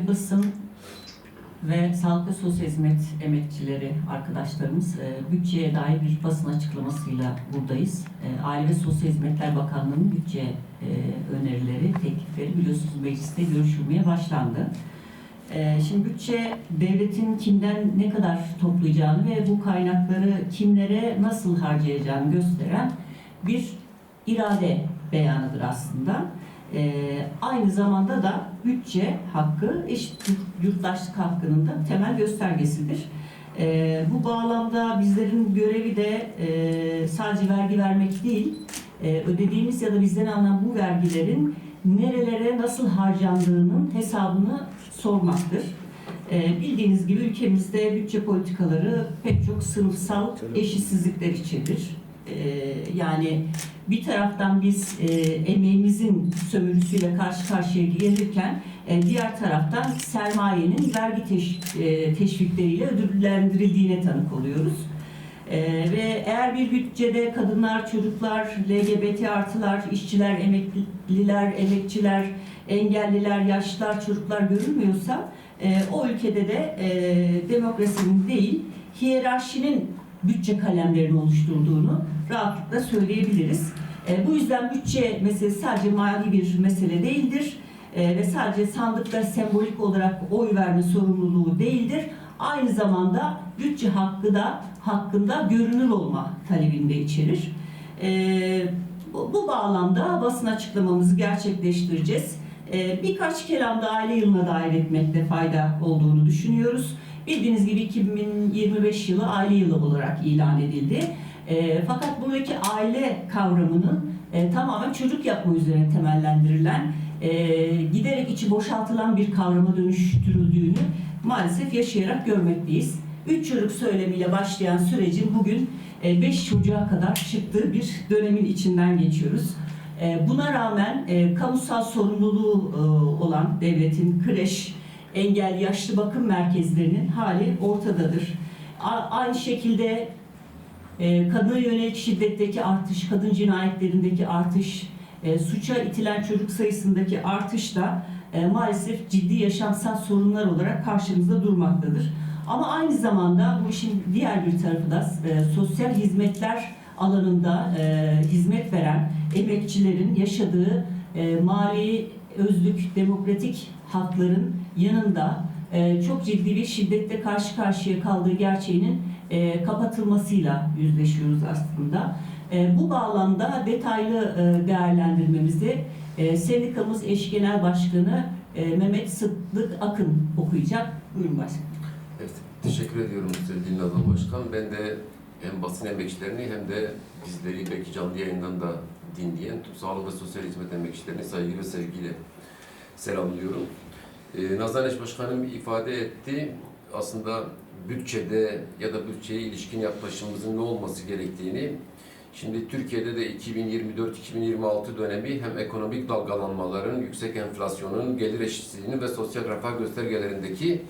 Değerli basın ve sağlık ve sosyal hizmet emekçileri arkadaşlarımız e, bütçeye dair bir basın açıklamasıyla buradayız. E, Aile ve Sosyal Hizmetler Bakanlığı'nın bütçe e, önerileri, teklifleri biliyorsunuz mecliste görüşülmeye başlandı. Şimdi bütçe devletin kimden ne kadar toplayacağını ve bu kaynakları kimlere nasıl harcayacağını gösteren bir irade beyanıdır aslında. Aynı zamanda da bütçe hakkı eşit yurttaşlık hakkının da temel göstergesidir. Ee, bu bağlamda bizlerin görevi de e, sadece vergi vermek değil, e, ödediğimiz ya da bizden alınan bu vergilerin nerelere nasıl harcandığının hesabını sormaktır. Ee, bildiğiniz gibi ülkemizde bütçe politikaları pek çok sınıfsal eşitsizlikler içerir. Ee, yani bir taraftan biz e, emeğimizin sömürüsüyle karşı karşıya gelirken e, diğer taraftan sermayenin vergi teş- e, teşvikleriyle ödüllendirildiğine tanık oluyoruz. E, ve eğer bir bütçede kadınlar, çocuklar, LGBT artılar, işçiler, emekliler, emekçiler, engelliler, yaşlılar, çocuklar görülmüyorsa e, o ülkede de e, demokrasinin değil, hiyerarşinin bütçe kalemlerini oluşturduğunu rahatlıkla söyleyebiliriz. E, bu yüzden bütçe meselesi sadece mali bir mesele değildir E, ve sadece sandıkta sembolik olarak oy verme sorumluluğu değildir. Aynı zamanda bütçe hakkı da hakkında görünür olma talebinde içerir. E, bu, bu bağlamda basın açıklamamızı gerçekleştireceğiz. E, birkaç kelam da aile yılına dair etmekte fayda olduğunu düşünüyoruz. Bildiğiniz gibi 2025 yılı aile yılı olarak ilan edildi. E, fakat buradaki aile kavramının e, tamamen çocuk yapma üzerine temellendirilen, e, giderek içi boşaltılan bir kavrama dönüştürüldüğünü maalesef yaşayarak görmekteyiz. Üç çocuk söylemiyle başlayan sürecin bugün 5 çocuğa kadar çıktığı bir dönemin içinden geçiyoruz. E, Buna rağmen e, kamusal sorumluluğu e, olan devletin kreş, engel yaşlı bakım merkezlerinin hali ortadadır. Aynı şekilde e, kadına yönelik şiddetteki artış, kadın cinayetlerindeki artış, e, suça itilen çocuk sayısındaki artış da e, maalesef ciddi yaşamsal sorunlar olarak karşımızda durmaktadır. Ama aynı zamanda bu işin diğer bir tarafı da e, sosyal hizmetler alanında e, hizmet veren emekçilerin yaşadığı e, mali, özlük, demokratik hakların yanında e, çok ciddi bir şiddette karşı karşıya kaldığı gerçeğinin e, kapatılmasıyla yüzleşiyoruz aslında. E, bu bağlamda detaylı değerlendirmemizi e, sendikamız eş genel başkanı Mehmet Sıddık Akın okuyacak. Buyurun başkanım. Evet, teşekkür ediyorum sevgili Nazan Başkan. Ben de hem basın emekçilerini hem de bizleri belki canlı yayından da dinleyen sağlık ve sosyal hizmet emekçilerini saygı ve sevgiyle selamlıyorum. Ee, Nazan Eş Başkanım ifade etti. Aslında bütçede ya da bütçeye ilişkin yaklaşımımızın ne olması gerektiğini Şimdi Türkiye'de de 2024-2026 dönemi hem ekonomik dalgalanmaların, yüksek enflasyonun, gelir eşitsizliğinin ve sosyal refah göstergelerindeki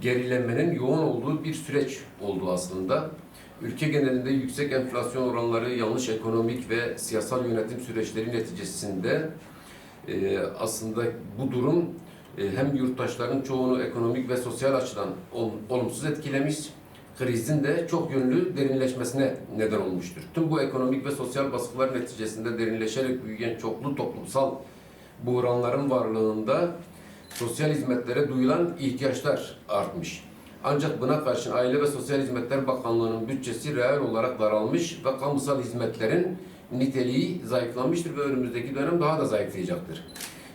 gerilemenin yoğun olduğu bir süreç oldu aslında. Ülke genelinde yüksek enflasyon oranları, yanlış ekonomik ve siyasal yönetim süreçleri neticesinde e, aslında bu durum e, hem yurttaşların çoğunu ekonomik ve sosyal açıdan ol- olumsuz etkilemiş, krizin de çok yönlü derinleşmesine neden olmuştur. Tüm bu ekonomik ve sosyal baskılar neticesinde derinleşerek büyüyen çoklu toplumsal buhranların varlığında sosyal hizmetlere duyulan ihtiyaçlar artmış. Ancak buna karşın Aile ve Sosyal Hizmetler Bakanlığı'nın bütçesi reel olarak daralmış ve kamusal hizmetlerin niteliği zayıflamıştır ve önümüzdeki dönem daha da zayıflayacaktır.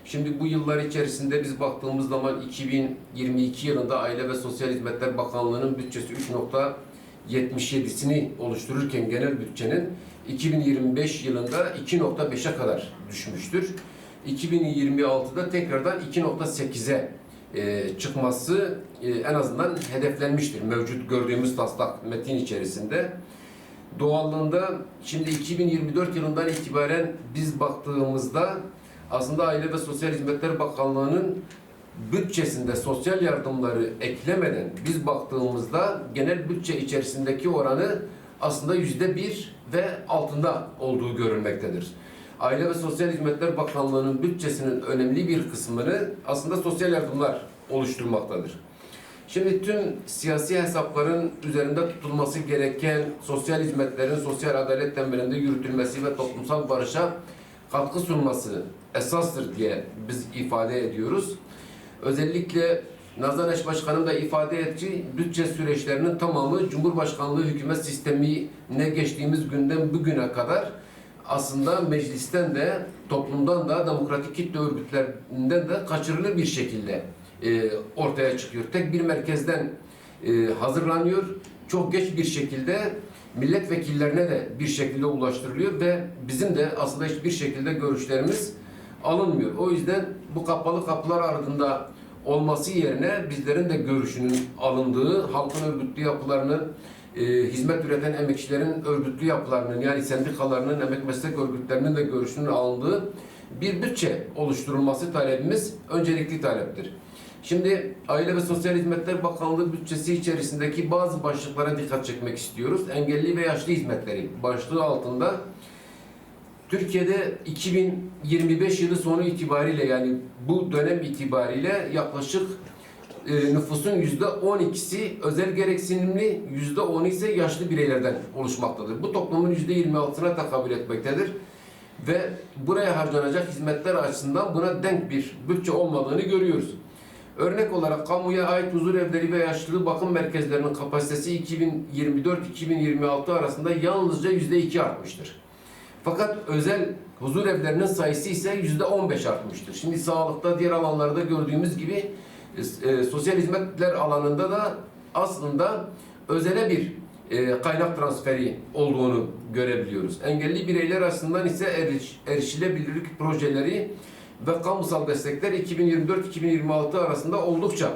Şimdi bu yıllar içerisinde biz baktığımız zaman 2022 yılında Aile ve Sosyal Hizmetler Bakanlığı'nın bütçesi 3.77'sini oluştururken genel bütçenin 2025 yılında 2.5'e kadar düşmüştür. 2026'da tekrardan 2.8'e e, çıkması e, en azından hedeflenmiştir mevcut gördüğümüz taslak metin içerisinde. Doğallığında şimdi 2024 yılından itibaren biz baktığımızda aslında Aile ve Sosyal Hizmetler Bakanlığı'nın bütçesinde sosyal yardımları eklemeden biz baktığımızda genel bütçe içerisindeki oranı aslında yüzde bir ve altında olduğu görülmektedir. Aile ve Sosyal Hizmetler Bakanlığı'nın bütçesinin önemli bir kısmını aslında sosyal yardımlar oluşturmaktadır. Şimdi tüm siyasi hesapların üzerinde tutulması gereken sosyal hizmetlerin sosyal adalet temelinde yürütülmesi ve toplumsal barışa katkı sunması esastır diye biz ifade ediyoruz. Özellikle Nazan Eş Başkanım da ifade etti, bütçe süreçlerinin tamamı Cumhurbaşkanlığı hükümet sistemine geçtiğimiz günden bugüne kadar aslında meclisten de toplumdan da demokratik kitle örgütlerinden de kaçırılır bir şekilde e, ortaya çıkıyor. Tek bir merkezden e, hazırlanıyor. Çok geç bir şekilde milletvekillerine de bir şekilde ulaştırılıyor ve bizim de aslında hiçbir şekilde görüşlerimiz alınmıyor. O yüzden bu kapalı kapılar ardında olması yerine bizlerin de görüşünün alındığı, halkın örgütlü yapılarının, e, hizmet üreten emekçilerin örgütlü yapılarının yani sendikalarının, emek meslek örgütlerinin de görüşünün alındığı bir bütçe oluşturulması talebimiz öncelikli taleptir. Şimdi Aile ve Sosyal Hizmetler Bakanlığı bütçesi içerisindeki bazı başlıklara dikkat çekmek istiyoruz. Engelli ve yaşlı hizmetleri başlığı altında Türkiye'de 2025 yılı sonu itibariyle yani bu dönem itibariyle yaklaşık e, nüfusun yüzde 12'si özel gereksinimli, yüzde 10 ise yaşlı bireylerden oluşmaktadır. Bu toplumun yüzde 26'sına tekabül etmektedir. Ve buraya harcanacak hizmetler açısından buna denk bir bütçe olmadığını görüyoruz. Örnek olarak kamuya ait huzur evleri ve yaşlı bakım merkezlerinin kapasitesi 2024-2026 arasında yalnızca yüzde iki artmıştır. Fakat özel huzur evlerinin sayısı ise yüzde 15 artmıştır. Şimdi sağlıkta diğer alanlarda gördüğümüz gibi e, sosyal hizmetler alanında da aslında özele bir e, kaynak transferi olduğunu görebiliyoruz. Engelli bireyler açısından ise eriş, erişilebilirlik projeleri ve kamusal destekler 2024-2026 arasında oldukça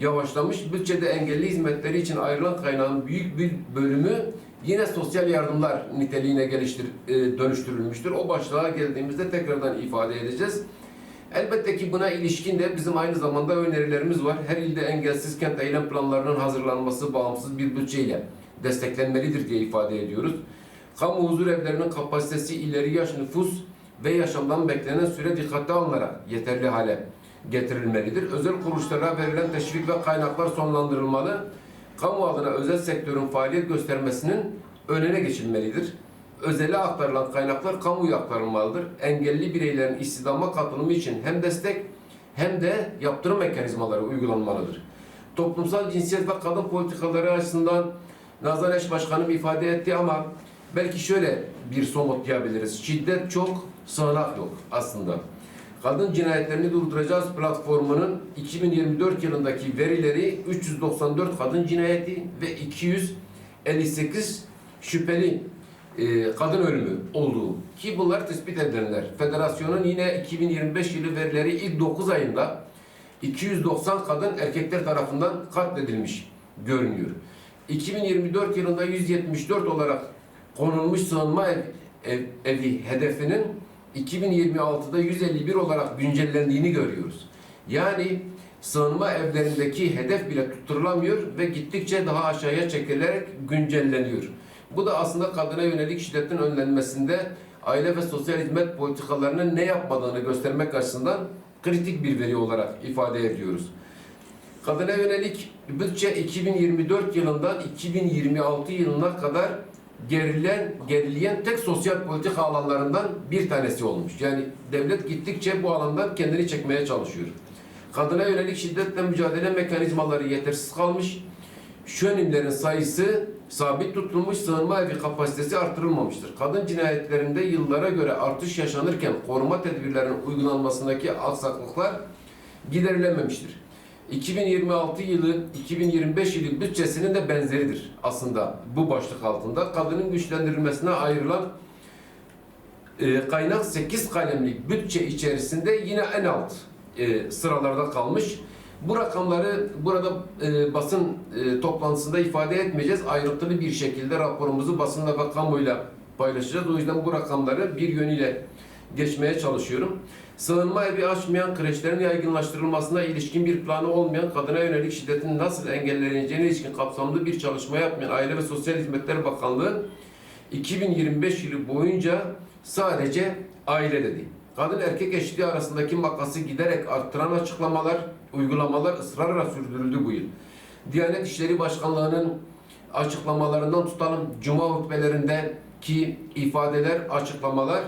yavaşlamış. Bütçede engelli hizmetleri için ayrılan kaynağın büyük bir bölümü yine sosyal yardımlar niteliğine geliştir, e, dönüştürülmüştür. O başlığa geldiğimizde tekrardan ifade edeceğiz. Elbette ki buna ilişkin de bizim aynı zamanda önerilerimiz var. Her ilde engelsiz kent eylem planlarının hazırlanması bağımsız bir bütçeyle desteklenmelidir diye ifade ediyoruz. Kamu huzur evlerinin kapasitesi ileri yaş nüfus ve yaşamdan beklenen süre dikkate alınarak yeterli hale getirilmelidir. Özel kuruluşlara verilen teşvik ve kaynaklar sonlandırılmalı. Kamu adına özel sektörün faaliyet göstermesinin önüne geçilmelidir. Özele aktarılan kaynaklar kamuya aktarılmalıdır. Engelli bireylerin istihdama katılımı için hem destek hem de yaptırım mekanizmaları uygulanmalıdır. Toplumsal cinsiyet ve kadın politikaları açısından Nazan Eş Başkanım ifade etti ama belki şöyle bir somutlayabiliriz. Şiddet çok, sığınak yok aslında. Kadın cinayetlerini durduracağız platformunun 2024 yılındaki verileri 394 kadın cinayeti ve 258 şüpheli e, kadın ölümü olduğu ki bunlar tespit edilenler. Federasyonun yine 2025 yılı verileri ilk 9 ayında 290 kadın erkekler tarafından katledilmiş görünüyor. 2024 yılında 174 olarak konulmuş sığınma ev, ev- evi hedefinin 2026'da 151 olarak güncellendiğini görüyoruz. Yani sığınma evlerindeki hedef bile tutturulamıyor ve gittikçe daha aşağıya çekilerek güncelleniyor. Bu da aslında kadına yönelik şiddetin önlenmesinde aile ve sosyal hizmet politikalarının ne yapmadığını göstermek açısından kritik bir veri olarak ifade ediyoruz. Kadına yönelik bütçe 2024 yılından 2026 yılına kadar gerilen, gerileyen tek sosyal politika alanlarından bir tanesi olmuş. Yani devlet gittikçe bu alandan kendini çekmeye çalışıyor. Kadına yönelik şiddetle mücadele mekanizmaları yetersiz kalmış. Şönimlerin sayısı sabit tutulmuş, sığınma evi kapasitesi artırılmamıştır. Kadın cinayetlerinde yıllara göre artış yaşanırken koruma tedbirlerinin uygulanmasındaki aksaklıklar giderilememiştir. 2026 yılı 2025 yılı bütçesinin de benzeridir aslında bu başlık altında. Kadının güçlendirilmesine ayrılan e, kaynak 8 kalemlik bütçe içerisinde yine en alt e, sıralarda kalmış. Bu rakamları burada e, basın e, toplantısında ifade etmeyeceğiz. Ayrıntılı bir şekilde raporumuzu basınla ve kamuoyuyla paylaşacağız. O yüzden bu rakamları bir yönüyle geçmeye çalışıyorum. Sığınma evi açmayan kreşlerin yaygınlaştırılmasına ilişkin bir planı olmayan kadına yönelik şiddetin nasıl engelleneceğine ilişkin kapsamlı bir çalışma yapmayan Aile ve Sosyal Hizmetler Bakanlığı 2025 yılı boyunca sadece aile dedi. Kadın erkek eşitliği arasındaki makası giderek arttıran açıklamalar, uygulamalar ısrarla sürdürüldü bu yıl. Diyanet İşleri Başkanlığı'nın açıklamalarından tutalım, Cuma hutbelerindeki ifadeler, açıklamalar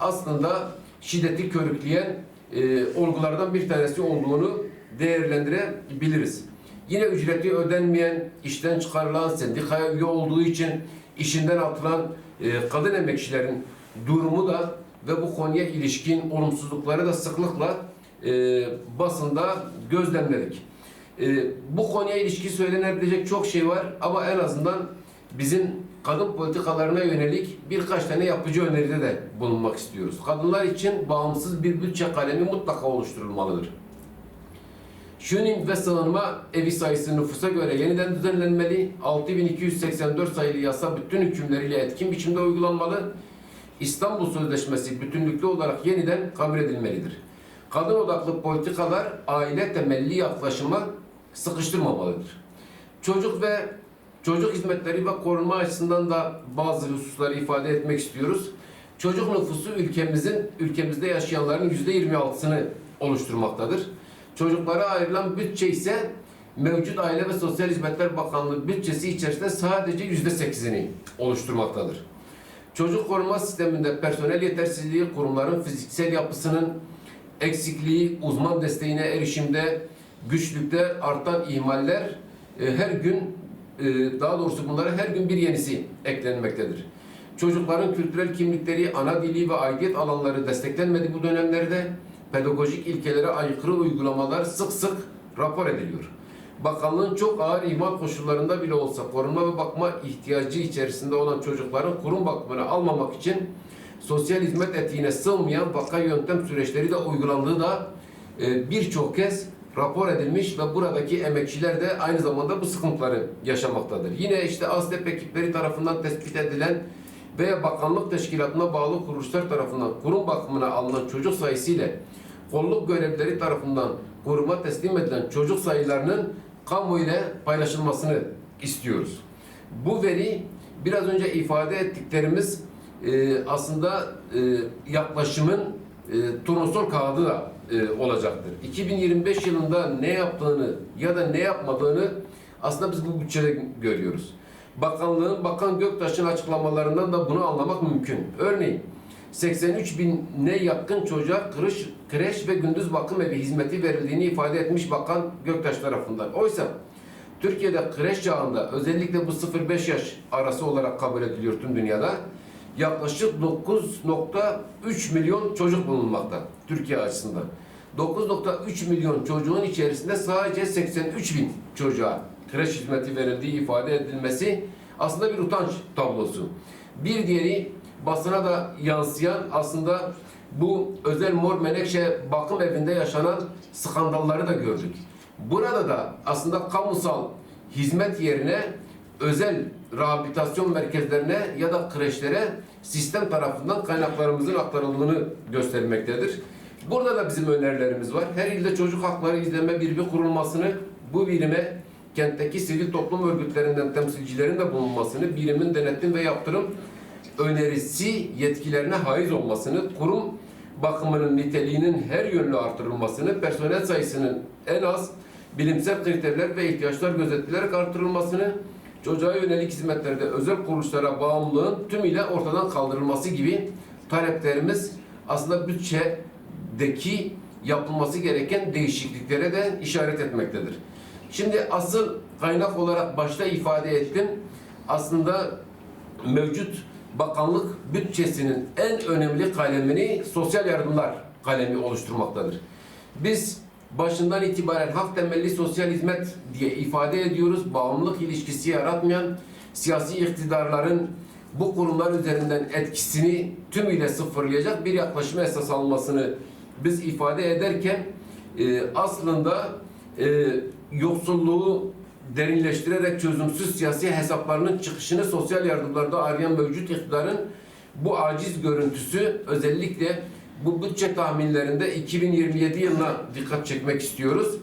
aslında şiddeti körükleyen e, olgulardan bir tanesi olduğunu değerlendirebiliriz. Yine ücreti ödenmeyen, işten çıkarılan, sendikaya üye olduğu için işinden atılan e, kadın emekçilerin durumu da ve bu konuya ilişkin olumsuzlukları da sıklıkla e, basında gözlemledik. E, bu konuya ilişkin söylenebilecek çok şey var ama en azından bizim kadın politikalarına yönelik birkaç tane yapıcı öneride de bulunmak istiyoruz. Kadınlar için bağımsız bir bütçe kalemi mutlaka oluşturulmalıdır. Şunim ve sığınma evi sayısı nüfusa göre yeniden düzenlenmeli. 6284 sayılı yasa bütün hükümleriyle etkin biçimde uygulanmalı. İstanbul Sözleşmesi bütünlüklü olarak yeniden kabul edilmelidir. Kadın odaklı politikalar aile temelli yaklaşıma sıkıştırmamalıdır. Çocuk ve çocuk hizmetleri ve korunma açısından da bazı hususları ifade etmek istiyoruz. Çocuk nüfusu ülkemizin ülkemizde yaşayanların yüzde 26'sını oluşturmaktadır. Çocuklara ayrılan bütçe ise mevcut Aile ve Sosyal Hizmetler Bakanlığı bütçesi içerisinde sadece yüzde sekizini oluşturmaktadır. Çocuk koruma sisteminde personel yetersizliği, kurumların fiziksel yapısının eksikliği, uzman desteğine erişimde, güçlükte artan ihmaller e, her gün daha doğrusu bunlara her gün bir yenisi eklenmektedir. Çocukların kültürel kimlikleri, ana dili ve aidiyet alanları desteklenmedi bu dönemlerde. Pedagojik ilkelere aykırı uygulamalar sık sık rapor ediliyor. Bakanlığın çok ağır ihmal koşullarında bile olsa korunma ve bakma ihtiyacı içerisinde olan çocukların kurum bakımına almamak için sosyal hizmet etiğine sığmayan vaka yöntem süreçleri de uygulandığı da e, birçok kez rapor edilmiş ve buradaki emekçiler de aynı zamanda bu sıkıntıları yaşamaktadır. Yine işte ASDEP ekipleri tarafından tespit edilen veya bakanlık teşkilatına bağlı kuruluşlar tarafından kurum bakımına alınan çocuk sayısı ile kolluk görevlileri tarafından koruma teslim edilen çocuk sayılarının kamu ile paylaşılmasını istiyoruz. Bu veri biraz önce ifade ettiklerimiz e, aslında e, yaklaşımın e, turnusol kağıdı da e, olacaktır. 2025 yılında ne yaptığını ya da ne yapmadığını aslında biz bu bütçede görüyoruz. Bakanlığın Bakan Göktaş'ın açıklamalarından da bunu anlamak mümkün. Örneğin 83 bine yakın çocuğa kreş, kreş ve gündüz bakım evi hizmeti verildiğini ifade etmiş Bakan Göktaş tarafından. Oysa Türkiye'de kreş çağında özellikle bu 0-5 yaş arası olarak kabul ediliyor tüm dünyada. Yaklaşık 9.3 milyon çocuk bulunmakta Türkiye açısından. 9.3 milyon çocuğun içerisinde sadece 83 bin çocuğa kreş hizmeti verildiği ifade edilmesi aslında bir utanç tablosu. Bir diğeri basına da yansıyan aslında bu özel mor menekşe bakım evinde yaşanan skandalları da gördük. Burada da aslında kamusal hizmet yerine özel rehabilitasyon merkezlerine ya da kreşlere sistem tarafından kaynaklarımızın aktarıldığını göstermektedir. Burada da bizim önerilerimiz var. Her ilde çocuk hakları izleme birimi kurulmasını, bu birime kentteki sivil toplum örgütlerinden temsilcilerin de bulunmasını, birimin denetim ve yaptırım önerisi yetkilerine haiz olmasını, kurum bakımının niteliğinin her yönlü artırılmasını, personel sayısının en az bilimsel kriterler ve ihtiyaçlar gözetilerek artırılmasını, çocuğa yönelik hizmetlerde özel kuruluşlara bağımlılığın tümüyle ortadan kaldırılması gibi taleplerimiz aslında bütçedeki yapılması gereken değişikliklere de işaret etmektedir. Şimdi asıl kaynak olarak başta ifade ettim. Aslında mevcut bakanlık bütçesinin en önemli kalemini sosyal yardımlar kalemi oluşturmaktadır. Biz başından itibaren hak temelli sosyal hizmet diye ifade ediyoruz. Bağımlılık ilişkisi yaratmayan siyasi iktidarların bu kurumlar üzerinden etkisini tümüyle sıfırlayacak bir yaklaşıma esas almasını biz ifade ederken e, aslında e, yoksulluğu derinleştirerek çözümsüz siyasi hesaplarının çıkışını sosyal yardımlarda arayan mevcut iktidarın bu aciz görüntüsü özellikle bu bütçe tahminlerinde 2027 yılına dikkat çekmek istiyoruz.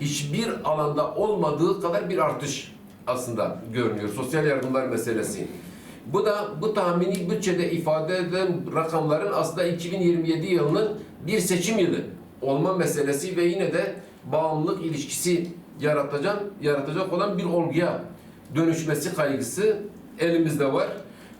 Hiçbir alanda olmadığı kadar bir artış aslında görünüyor. Sosyal yardımlar meselesi. Bu da bu tahmini bütçede ifade edilen rakamların aslında 2027 yılının bir seçim yılı olma meselesi ve yine de bağımlılık ilişkisi yaratacak, yaratacak olan bir olguya dönüşmesi kaygısı elimizde var.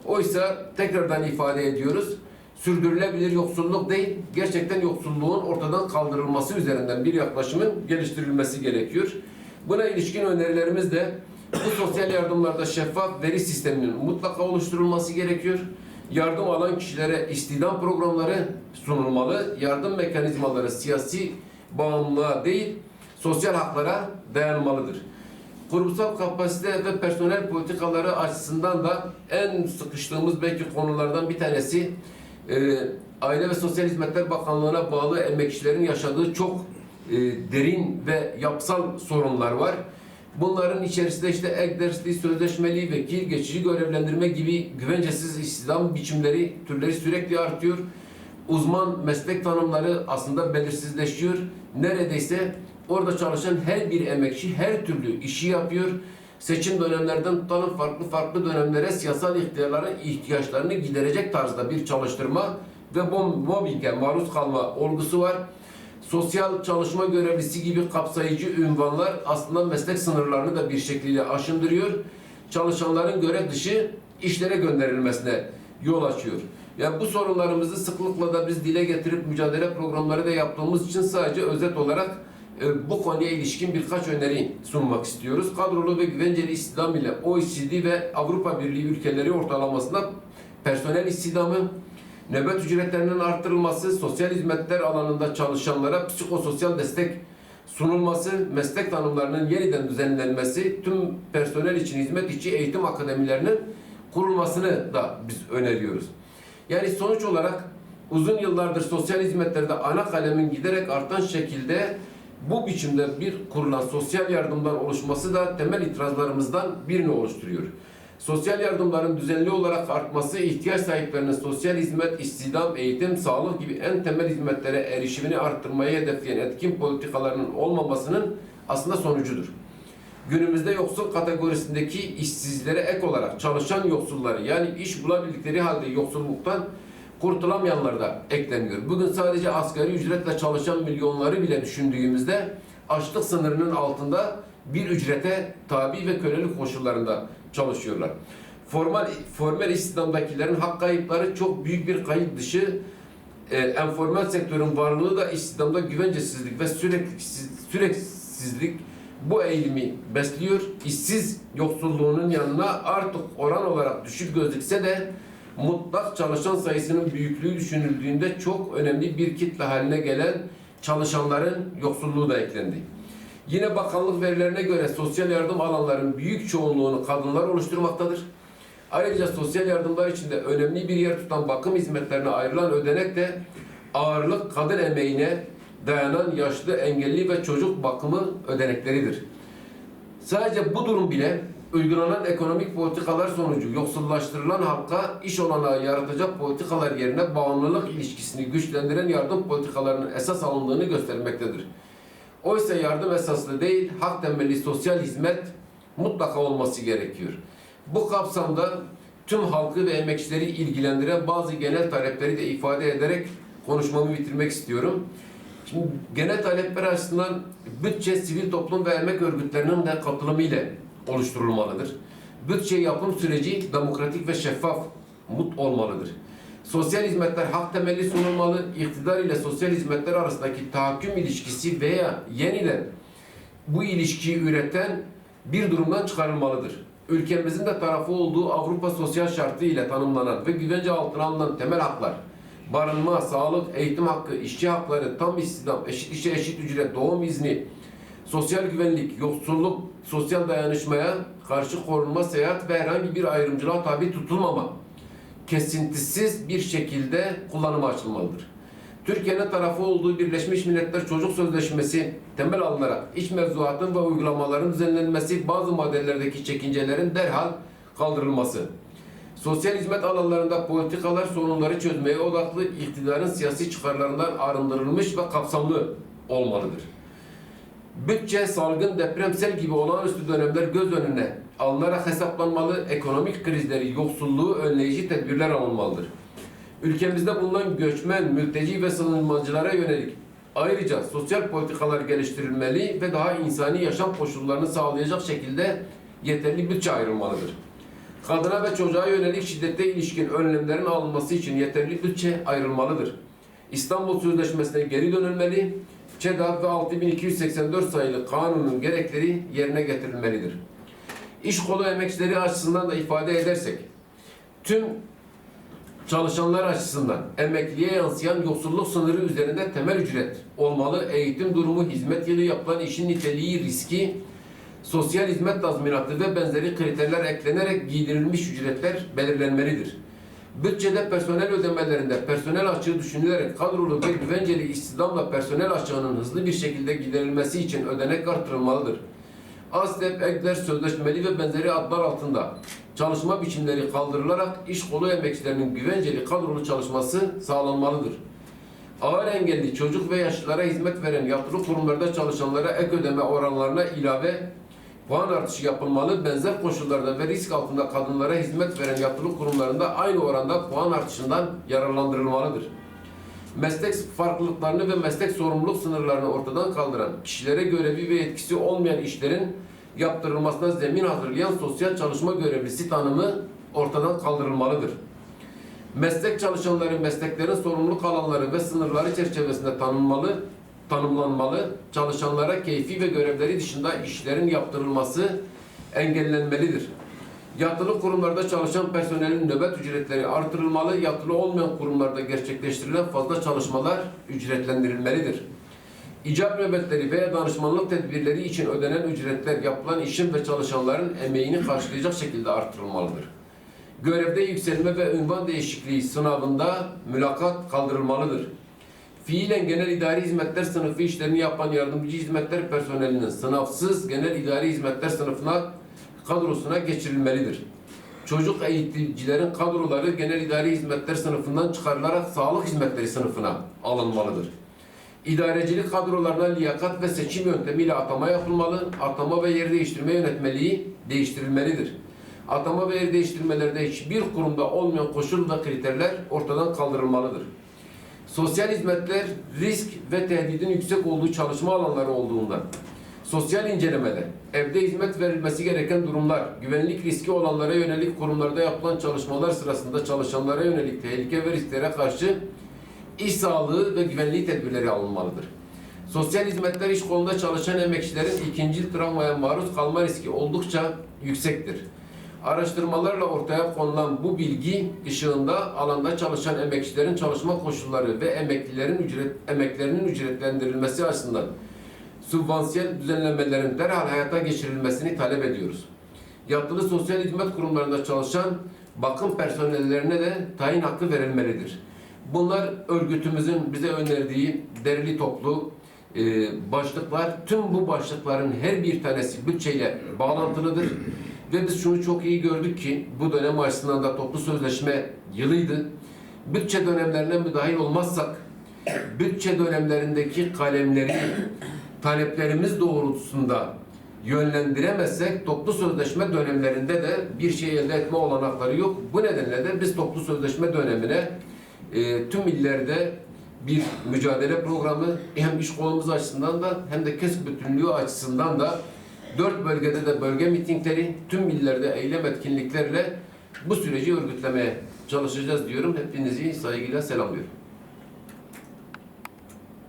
Oysa tekrardan ifade ediyoruz. Sürdürülebilir yoksulluk değil, gerçekten yoksulluğun ortadan kaldırılması üzerinden bir yaklaşımın geliştirilmesi gerekiyor. Buna ilişkin önerilerimiz de bu sosyal yardımlarda şeffaf veri sisteminin mutlaka oluşturulması gerekiyor. Yardım alan kişilere istihdam programları sunulmalı. Yardım mekanizmaları siyasi bağımlılığa değil, sosyal haklara dayanmalıdır. Kurumsal kapasite ve personel politikaları açısından da en sıkıştığımız belki konulardan bir tanesi e, Aile ve Sosyal Hizmetler Bakanlığı'na bağlı emekçilerin yaşadığı çok e, derin ve yapısal sorunlar var. Bunların içerisinde işte ek dersli, sözleşmeli, vekil, geçici görevlendirme gibi güvencesiz istihdam biçimleri, türleri sürekli artıyor. Uzman meslek tanımları aslında belirsizleşiyor. Neredeyse orada çalışan her bir emekçi her türlü işi yapıyor. Seçim dönemlerden tutalım farklı farklı dönemlere siyasal ihtiyarların ihtiyaçlarını giderecek tarzda bir çalıştırma ve mobbinge maruz kalma olgusu var sosyal çalışma görevlisi gibi kapsayıcı ünvanlar aslında meslek sınırlarını da bir şekilde aşındırıyor. Çalışanların görev dışı işlere gönderilmesine yol açıyor. Yani bu sorunlarımızı sıklıkla da biz dile getirip mücadele programları da yaptığımız için sadece özet olarak e, bu konuya ilişkin birkaç öneri sunmak istiyoruz. Kadrolu ve güvenceli istihdam ile OECD ve Avrupa Birliği ülkeleri ortalamasında personel istihdamı, nöbet ücretlerinin artırılması, sosyal hizmetler alanında çalışanlara psikososyal destek sunulması, meslek tanımlarının yeniden düzenlenmesi, tüm personel için hizmet içi eğitim akademilerinin kurulmasını da biz öneriyoruz. Yani sonuç olarak uzun yıllardır sosyal hizmetlerde ana kalemin giderek artan şekilde bu biçimde bir kurulan sosyal yardımdan oluşması da temel itirazlarımızdan birini oluşturuyor. Sosyal yardımların düzenli olarak artması, ihtiyaç sahiplerinin sosyal hizmet, istihdam, eğitim, sağlık gibi en temel hizmetlere erişimini arttırmayı hedefleyen etkin politikalarının olmamasının aslında sonucudur. Günümüzde yoksul kategorisindeki işsizlere ek olarak çalışan yoksulları yani iş bulabildikleri halde yoksulluktan kurtulamayanlar da ekleniyor. Bugün sadece asgari ücretle çalışan milyonları bile düşündüğümüzde açlık sınırının altında bir ücrete tabi ve kölelik koşullarında çalışıyorlar. Formal formel istihdamdakilerin hak kayıpları çok büyük bir kayıp dışı e, enformal sektörün varlığı da istihdamda güvencesizlik ve sürekli süreksizlik bu eğilimi besliyor. İşsiz yoksulluğunun yanına artık oran olarak düşük gözükse de mutlak çalışan sayısının büyüklüğü düşünüldüğünde çok önemli bir kitle haline gelen çalışanların yoksulluğu da eklendi. Yine bakanlık verilerine göre sosyal yardım alanların büyük çoğunluğunu kadınlar oluşturmaktadır. Ayrıca sosyal yardımlar içinde önemli bir yer tutan bakım hizmetlerine ayrılan ödenek de ağırlık kadın emeğine dayanan yaşlı, engelli ve çocuk bakımı ödenekleridir. Sadece bu durum bile uygulanan ekonomik politikalar sonucu yoksullaştırılan halka iş olanağı yaratacak politikalar yerine bağımlılık ilişkisini güçlendiren yardım politikalarının esas alındığını göstermektedir. Oysa yardım esaslı değil, hak temelli sosyal hizmet mutlaka olması gerekiyor. Bu kapsamda tüm halkı ve emekçileri ilgilendiren bazı genel talepleri de ifade ederek konuşmamı bitirmek istiyorum. Şimdi genel talepler açısından bütçe sivil toplum ve emek örgütlerinin de katılımı ile oluşturulmalıdır. Bütçe yapım süreci demokratik ve şeffaf mut olmalıdır. Sosyal hizmetler hak temelli sunulmalı, iktidar ile sosyal hizmetler arasındaki tahakküm ilişkisi veya yeniden bu ilişkiyi üreten bir durumdan çıkarılmalıdır. Ülkemizin de tarafı olduğu Avrupa Sosyal Şartı ile tanımlanan ve güvence altına alınan temel haklar, barınma, sağlık, eğitim hakkı, işçi hakları, tam istihdam, eşit işe eşit ücret, doğum izni, sosyal güvenlik, yoksulluk, sosyal dayanışmaya karşı korunma, seyahat ve herhangi bir ayrımcılığa tabi tutulmama kesintisiz bir şekilde kullanıma açılmalıdır. Türkiye'nin tarafı olduğu Birleşmiş Milletler Çocuk Sözleşmesi temel alınarak iç mevzuatın ve uygulamaların düzenlenmesi, bazı maddelerdeki çekincelerin derhal kaldırılması. Sosyal hizmet alanlarında politikalar sorunları çözmeye odaklı iktidarın siyasi çıkarlarından arındırılmış ve kapsamlı olmalıdır. Bütçe, salgın, depremsel gibi olağanüstü dönemler göz önüne alınarak hesaplanmalı, ekonomik krizleri, yoksulluğu önleyici tedbirler alınmalıdır. Ülkemizde bulunan göçmen, mülteci ve sığınmacılara yönelik Ayrıca sosyal politikalar geliştirilmeli ve daha insani yaşam koşullarını sağlayacak şekilde yeterli bütçe ayrılmalıdır. Kadına ve çocuğa yönelik şiddete ilişkin önlemlerin alınması için yeterli bütçe ayrılmalıdır. İstanbul Sözleşmesi'ne geri dönülmeli, ÇEDAD ve 6284 sayılı kanunun gerekleri yerine getirilmelidir. İş kolu emekçileri açısından da ifade edersek, tüm çalışanlar açısından emekliye yansıyan yoksulluk sınırı üzerinde temel ücret olmalı. Eğitim durumu, hizmet yılı yapılan işin niteliği, riski, sosyal hizmet tazminatı ve benzeri kriterler eklenerek giydirilmiş ücretler belirlenmelidir. Bütçede personel ödemelerinde personel açığı düşünülerek kadrolu ve güvenceli istihdamla personel açığının hızlı bir şekilde giderilmesi için ödenek artırılmalıdır. ASDEP, EGDER, sözleşmeli ve benzeri adlar altında çalışma biçimleri kaldırılarak iş kolu emekçilerinin güvenceli kadrolu çalışması sağlanmalıdır. Ağır engelli çocuk ve yaşlılara hizmet veren yatılı kurumlarda çalışanlara ek ödeme oranlarına ilave puan artışı yapılmalı. Benzer koşullarda ve risk altında kadınlara hizmet veren yatılı kurumlarında aynı oranda puan artışından yararlandırılmalıdır. Meslek farklılıklarını ve meslek sorumluluk sınırlarını ortadan kaldıran, kişilere görevi ve etkisi olmayan işlerin yaptırılmasına zemin hazırlayan sosyal çalışma görevlisi tanımı ortadan kaldırılmalıdır. Meslek çalışanları mesleklerin sorumluluk alanları ve sınırları çerçevesinde tanınmalı, tanımlanmalı, çalışanlara keyfi ve görevleri dışında işlerin yaptırılması engellenmelidir. Yatılı kurumlarda çalışan personelin nöbet ücretleri artırılmalı, yatılı olmayan kurumlarda gerçekleştirilen fazla çalışmalar ücretlendirilmelidir. İcap nöbetleri veya danışmanlık tedbirleri için ödenen ücretler yapılan işin ve çalışanların emeğini karşılayacak şekilde artırılmalıdır. Görevde yükselme ve ünvan değişikliği sınavında mülakat kaldırılmalıdır. Fiilen genel idari hizmetler sınıfı işlerini yapan yardımcı hizmetler personelinin sınavsız genel idari hizmetler sınıfına kadrosuna geçirilmelidir. Çocuk eğiticilerin kadroları genel idari hizmetler sınıfından çıkarılarak sağlık hizmetleri sınıfına alınmalıdır. İdarecilik kadrolarına liyakat ve seçim yöntemiyle atama yapılmalı. Atama ve yer değiştirme yönetmeliği değiştirilmelidir. Atama ve yer değiştirmelerde hiçbir kurumda olmayan koşul ve kriterler ortadan kaldırılmalıdır. Sosyal hizmetler risk ve tehdidin yüksek olduğu çalışma alanları olduğunda sosyal incelemeler, evde hizmet verilmesi gereken durumlar, güvenlik riski olanlara yönelik kurumlarda yapılan çalışmalar sırasında çalışanlara yönelik tehlike ve risklere karşı iş sağlığı ve güvenliği tedbirleri alınmalıdır. Sosyal hizmetler iş kolunda çalışan emekçilerin ikinci travmaya maruz kalma riski oldukça yüksektir. Araştırmalarla ortaya konulan bu bilgi ışığında alanda çalışan emekçilerin çalışma koşulları ve emeklilerin ücret emeklerinin ücretlendirilmesi açısından sübvansiyel düzenlemelerin derhal hayata geçirilmesini talep ediyoruz. Yatılı sosyal hizmet kurumlarında çalışan bakım personellerine de tayin hakkı verilmelidir. Bunlar örgütümüzün bize önerdiği derli toplu e, başlıklar. Tüm bu başlıkların her bir tanesi bütçeyle bağlantılıdır. Ve biz şunu çok iyi gördük ki bu dönem açısından da toplu sözleşme yılıydı. Bütçe dönemlerine müdahil olmazsak bütçe dönemlerindeki kalemleri taleplerimiz doğrultusunda yönlendiremezsek toplu sözleşme dönemlerinde de bir şey elde etme olanakları yok. Bu nedenle de biz toplu sözleşme dönemine e, tüm illerde bir mücadele programı hem iş kolumuz açısından da hem de kesik bütünlüğü açısından da dört bölgede de bölge mitingleri, tüm illerde eylem etkinliklerle bu süreci örgütlemeye çalışacağız diyorum. Hepinizi saygıyla selamlıyorum.